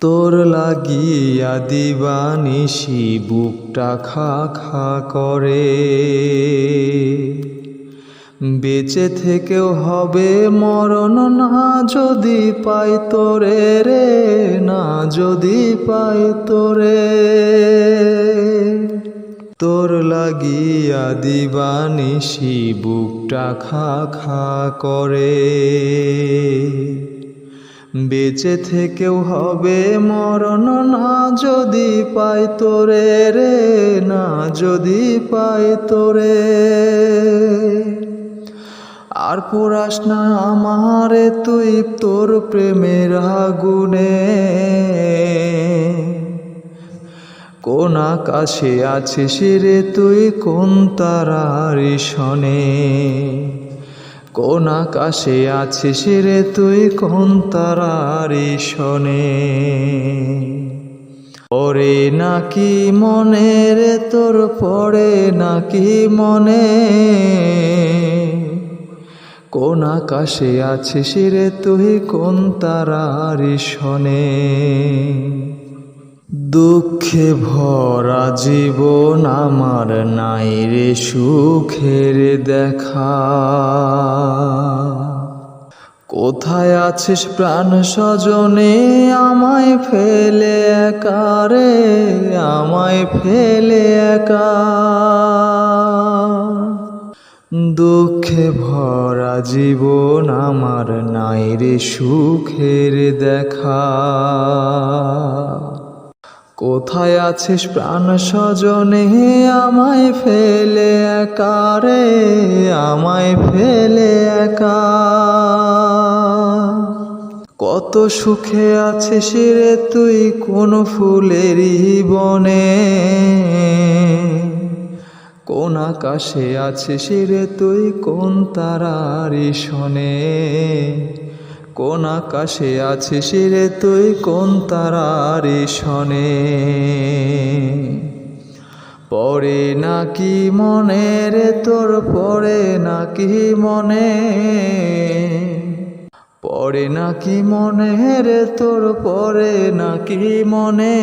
তোর লাগিয়া দিবানিশি বুকটা খা খা করে। বেঁচে থেকেও হবে মরণ, না যদি পাই তোরে রে, না যদি পাই তোরে। তোর লাগিয়া দিবানিশি বুকটা খা খা করে। বেঁচে থেকেও হবে মরণ, না যদি পাই তোরে রে, না যদি পাই তোরে। আর পুরাস না আমারে তুই তোর প্রেমের আগুনে। কোন আকাশে আছিস রে তুই, কোন তারার শনে কোন আকাশে আছিস রে তুই? কোন তারার শনে পরে নাকি মনে রে তোর পড়ে? নাকি মনে? কোন আকাশে আছিস রে তুই? কোন তারার শনে দুঃখে ভরা জীবন আমার নাই রে সুখের দেখা। কোথায় আছিস প্রাণ স্বজনে আমায় ফেলে একা রে আমায় ফেলে একা। দুঃখে ভরা জীবন আমার নাই রে সুখের দেখা। কোথায় আছিস প্রাণ স্বজনে আমায় ফেলে একা রে আমায় ফেলে একা। কত সুখে আছিস রে তুই কোন ফুলেরই বনে? কোন আকাশে আছিস রে তুই কোন তারার শনে? কোন আকাশে আছিস রে তুই কোন তারার শনে? পরে নাকি মনে রে তোর পরে নাকি মনে? পরে নাকি মনে রে তোর, পরে নাকি মনে।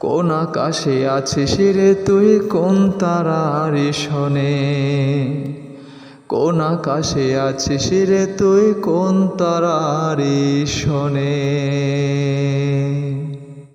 কোন আকাশে আছিস রে তুই, কোন তারার শনে। কোন আকাশে আছিস রে তুই, কোন তারার শনে।